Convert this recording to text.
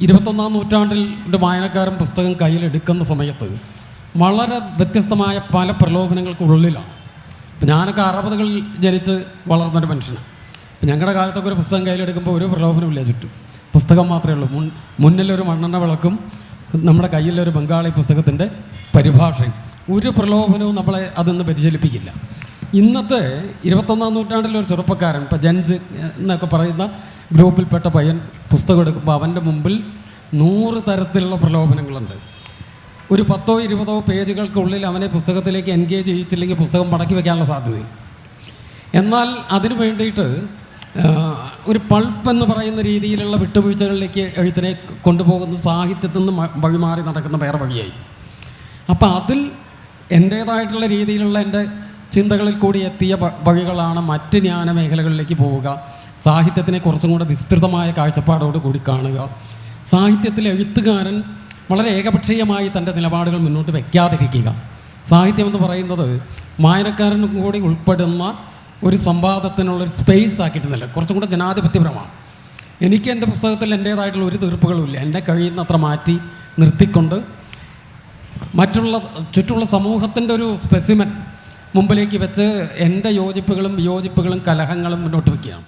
ഇരുപത്തൊന്നാം നൂറ്റാണ്ടിൽ ഒരു വായനക്കാരൻ പുസ്തകം കയ്യിലെടുക്കുന്ന സമയത്ത് വളരെ വ്യത്യസ്തമായ പല പ്രലോഭനങ്ങൾക്കുള്ളിലാണ് ഇപ്പം ഞാനൊക്കെ അറുപതുകളിൽ ജനിച്ച് വളർന്നൊരു മനുഷ്യനാണ്. ഇപ്പം ഞങ്ങളുടെ കാലത്തൊക്കെ ഒരു പുസ്തകം കയ്യിലെടുക്കുമ്പോൾ ഒരു പ്രലോഭനമില്ല ചുറ്റും. പുസ്തകം മാത്രമേ ഉള്ളൂ. മുൻ മുന്നിലൊരു മണ്ണെണ്ണ വിളക്കും നമ്മുടെ കയ്യിലൊരു ബംഗാളി പുസ്തകത്തിന്റെ പരിഭാഷയും. ഒരു പ്രലോഭനവും നമ്മളെ അതൊന്ന് വ്യതിചലിപ്പിക്കില്ല. ഇന്നത്തെ ഇരുപത്തൊന്നാം നൂറ്റാണ്ടിലെ ഒരു ചെറുപ്പക്കാരൻ ഇപ്പം ജൻസ് എന്നൊക്കെ പറയുന്ന ഗ്രൂപ്പിൽപ്പെട്ട പയ്യൻ പുസ്തകം എടുക്കുമ്പോൾ അവന്റെ മുമ്പിൽ നൂറ് തരത്തിലുള്ള പ്രലോഭനങ്ങളുണ്ട്. ഒരു പത്തോ ഇരുപതോ പേജുകൾക്കുള്ളിൽ അവനെ പുസ്തകത്തിലേക്ക് എൻഗേജ് ചെയ്യിച്ചില്ലെങ്കിൽ പുസ്തകം മടക്കി വെക്കാനുള്ള സാധ്യത എന്നാൽ അതിനു വേണ്ടിയിട്ട് ഒരു പൾപ്പ് എന്ന് പറയുന്ന രീതിയിലുള്ള വിട്ടുവീഴ്ചകളിലേക്ക് എഴുത്തിനെ കൊണ്ടുപോകുന്ന സാഹിത്യത്തിൽ നിന്ന് വഴിമാറി നടക്കുന്ന വേറെ വഴിയായി. അപ്പം അതിൽ എന്റേതായിട്ടുള്ള രീതിയിലുള്ള എന്റെ ചിന്തകളിൽ കൂടി എത്തിയ വഴികളാണ് മറ്റ് ജ്ഞാന മേഖലകളിലേക്ക് പോവുക. സാഹിത്യത്തിനെ കുറച്ചും കൂടെ വിസ്തൃതമായ കാഴ്ചപ്പാടോട് കൂടി കാണുക. സാഹിത്യത്തിൽ എഴുത്തുകാരൻ വളരെ ഏകപക്ഷീയമായി തന്റെ നിലപാടുകൾ മുന്നോട്ട് വയ്ക്കാതിരിക്കുക സാഹിത്യം എന്ന് പറയുന്നത് വായനക്കാരനും കൂടി ഉൾപ്പെടുന്ന ഒരു സംവാദത്തിനുള്ളൊരു സ്പേസ് ആക്കിയിട്ടുന്നില്ല കുറച്ചും കൂടെ ജനാധിപത്യപരമാണ്. എനിക്ക് എന്റെ പുസ്തകത്തിൽ എന്റേതായിട്ടുള്ള ഒരു തീർപ്പുകളുമില്ല എന്നെ കഴിയുന്നത്ര മാറ്റി നിർത്തിക്കൊണ്ട് മറ്റുള്ള ചുറ്റുമുള്ള സമൂഹത്തിന്റെ ഒരു സ്പെസിമെൻ മുമ്പിലേക്ക് വെച്ച് എന്റെ യോജിപ്പുകളും വിയോജിപ്പുകളും കലഹങ്ങളും മുന്നോട്ട് വയ്ക്കുകയാണ്